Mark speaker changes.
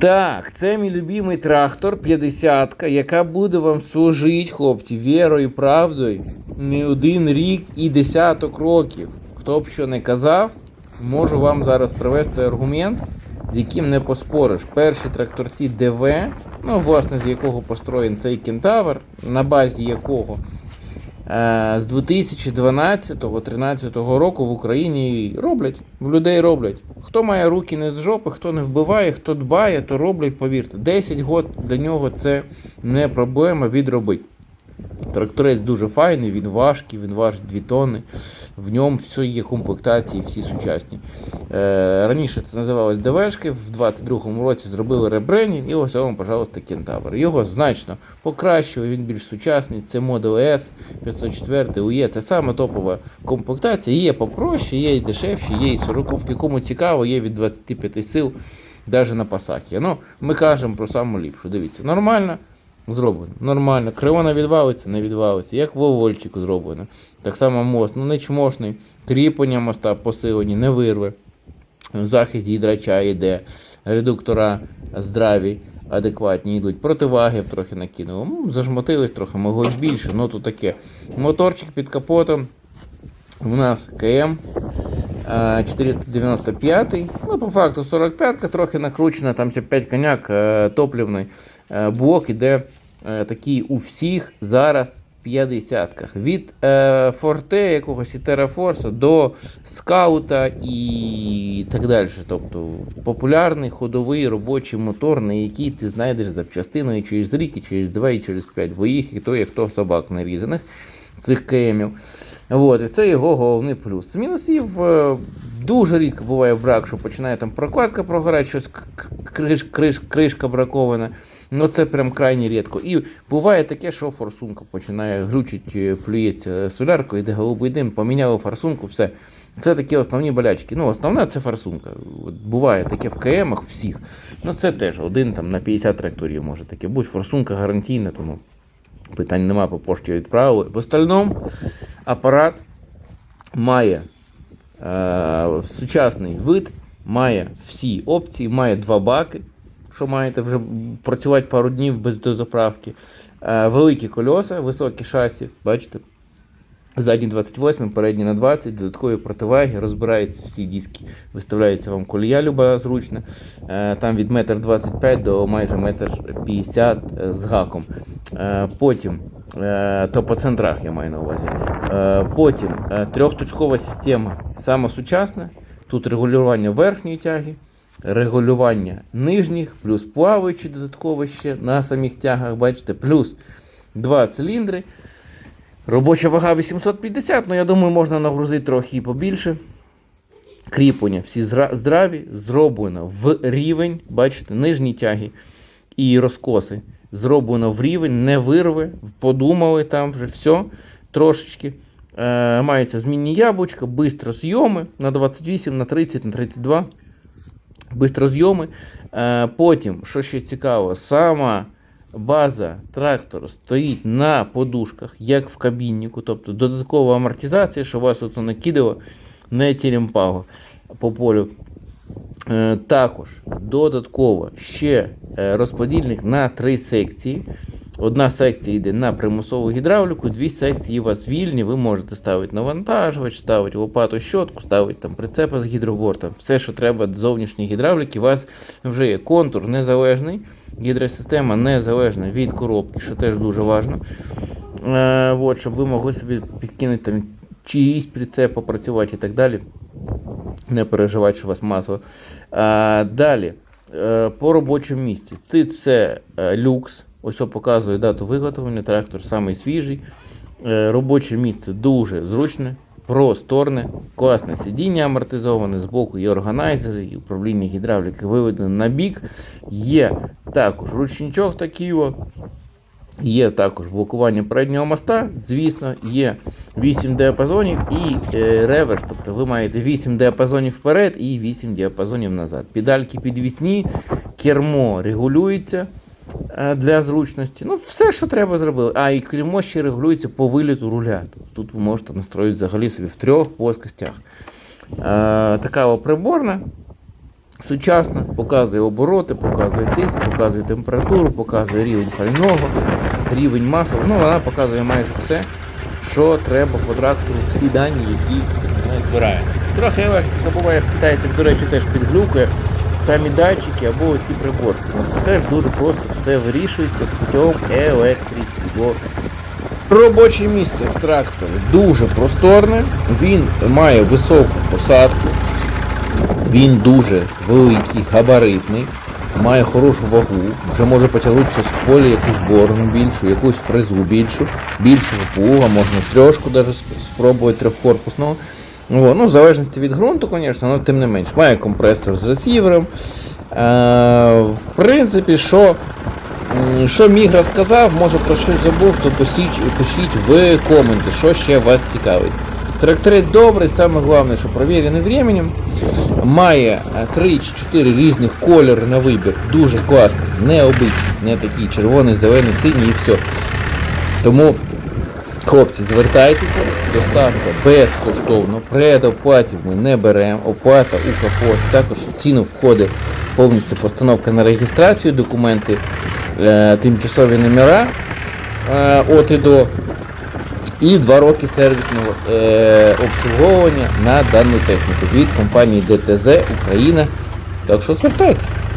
Speaker 1: Так, це мій любимий трактор 50-ка, яка буде вам служити, хлопці, вірою і правдою не один рік і десяток років. Хто б що не казав, можу вам зараз привести аргумент, з яким не поспориш. Перші тракторці ДВ, ну, власне, з якого построєн цей кентавр, на базі якого з 2012-13 року в Україні роблять, в людей роблять. Хто має руки не з жопи, хто не вбиває, хто дбає, то роблять, повірте. 10 год для нього це не проблема відробити. Тракторець дуже файний, він важкий, він важить 2 тонни. В ньому все є комплектації, всі сучасні. Е, раніше це називалось ДВшки, в 22-му році зробили ребрендінг, і ось вам, пожалуйста, кентавр. Його значно покращили, він більш сучасний. Це Model S 504 UE, це саме топова комплектація. Є попроще, є і дешевші, є і 40 кому цікаво, є від 25 сил, навіть на пасаті. Ну, ми кажемо про саму ліпшу. Дивіться, нормально. Зроблено. Нормально. Криво не відвалиться, не відвалиться. Як в Вовольчику зроблено. Так само мост, ну не чмошний. Кріплення моста посилені, не вирве. Захист гідрача йде. Редуктора здраві, адекватні йдуть. Противаги трохи накинули. Ну, зажмотились трохи, могло більше. Ну то таке. Моторчик під капотом. У нас КМ. е, 495. Ну, по факту 45-ка трохи накручена, там ще 5 коняк е, топливний е, блок іде такий у всіх зараз 50-ках. Від е, Форте якогось і Терафорса до скаута і так далі. Тобто популярний ходовий робочий мотор, на який ти знайдеш запчастину і через рік, і через два, і через п'ять, бо їх і то, як то собак нарізаних цих КМів. От, і це його головний плюс. Мінусів е, дуже рідко буває брак, що починає там прокладка прогорати, щось криш, криш, кришка бракована. Ну це прям крайні рідко. І буває таке, що форсунка починає глючить, е, плюється соляркою, йде голубий дим, поміняли форсунку, все. Це такі основні болячки. Ну, основна це форсунка. Буває таке в КМах всіх. Ну це теж один там на 50 тракторів може таке бути. Форсунка гарантійна, тому питань нема по пошті відправили. В остальному апарат має сучасний вид, має всі опції, має два баки, що маєте вже працювати пару днів без дозаправки. Е, великі кольоса, високі шасі, бачите. Задні 28, передні на 20, додаткові противаги, розбираються всі диски, виставляється вам колія люба зручна. Е, Там від 1,25 м до майже 1,50 м з гаком. Е, Потім, е, то по центрах я маю на увазі. Е, Потім е, трьохточкова система, сама сучасна. Тут регулювання верхньої тяги, регулювання нижніх, плюс плаваючі додатково ще на самих тягах, бачите, плюс два циліндри. Робоча вага 850, ну я думаю, можна нагрузити трохи і побільше. Кріплення всі здраві, зроблено в рівень, бачите, нижні тяги і розкоси. Зроблено в рівень, не вирве, подумали там вже все трошечки. Е, маються змінні яблучка, бистро зйоми на 28, на 30, на 32. Бистро зйоми. Е, потім, що ще цікаво, сама база трактору стоїть на подушках, як в кабіннику, тобто додаткова амортизація, що вас тут накидало, не тілімпало по полю. Е, також додатково ще е, розподільник на три секції. Одна секція йде на примусову гідравліку, дві секції у вас вільні. Ви можете ставити навантажувач, ставити лопату щотку, ставити там прицепи з гідробортом. Все, що треба до зовнішньої гідравліки, у вас вже є контур незалежний, гідросистема незалежна від коробки, що теж дуже важливо. Е, от, щоб ви могли собі підкинути там чиїсь прицеп, попрацювати і так далі. Не переживати, що у вас масло. А, далі, е, по робочому місці. Це все е, люкс. Ось показує дату виготовлення. Трактор самий свіжий. Е, робоче місце дуже зручне, просторне, класне сидіння амортизоване, збоку є органайзери, і управління гідравліки виведено на бік. Є також ручничок такий. Є також блокування переднього моста, звісно, є 8 діапазонів і е, реверс, тобто ви маєте 8 діапазонів вперед і 8 діапазонів назад. Педальки підвісні, кермо регулюється для зручності. Ну, все, що треба зробили. А, і кермо ще регулюється по виліту руля. Тут ви можете настроїти взагалі собі в трьох плоскостях. Е, така приборна. сучасна, показує обороти, показує тиск, показує температуру, показує рівень пального, рівень масла. Ну, вона показує майже все, що треба по трактору, всі дані, які ми збираємо. Трохи електрика буває в китайців, до речі, теж підглюкує. Самі датчики або ці приборки. Ну, Це теж дуже просто все вирішується путем електрики. Бо Робоче місце в тракторі дуже просторне, він має високу посадку, він дуже великий, габаритний, має хорошу вагу, вже може потягнути щось в полі, якусь борону більшу, якусь фрезу більшу, більшого плуга, можна трьошку сп- спробувати трьохкорпусного. О, ну, в залежності від ґрунту, звісно, але тим не менш. Має компресор з ресівером. Е, в принципі, що Що міг розказав, може про щось забув, то пишіть, пишіть в коменти, що ще вас цікавить. Тракторець добрий, саме головне, що провірений временем. Має 3 чи 4 різних кольори на вибір. Дуже класний, необичний, не такий червоний, зелений, синій і все. Тому, хлопці, звертайтеся, доставка безкоштовно, предоплатів ми не беремо, оплата у капот, також в ціну входить повністю постановка на реєстрацію, документи, е, тимчасові номера е, от і до. І 2 роки сервісного е, обслуговування на дану техніку від компанії ДТЗ Україна. Так що звертайтеся.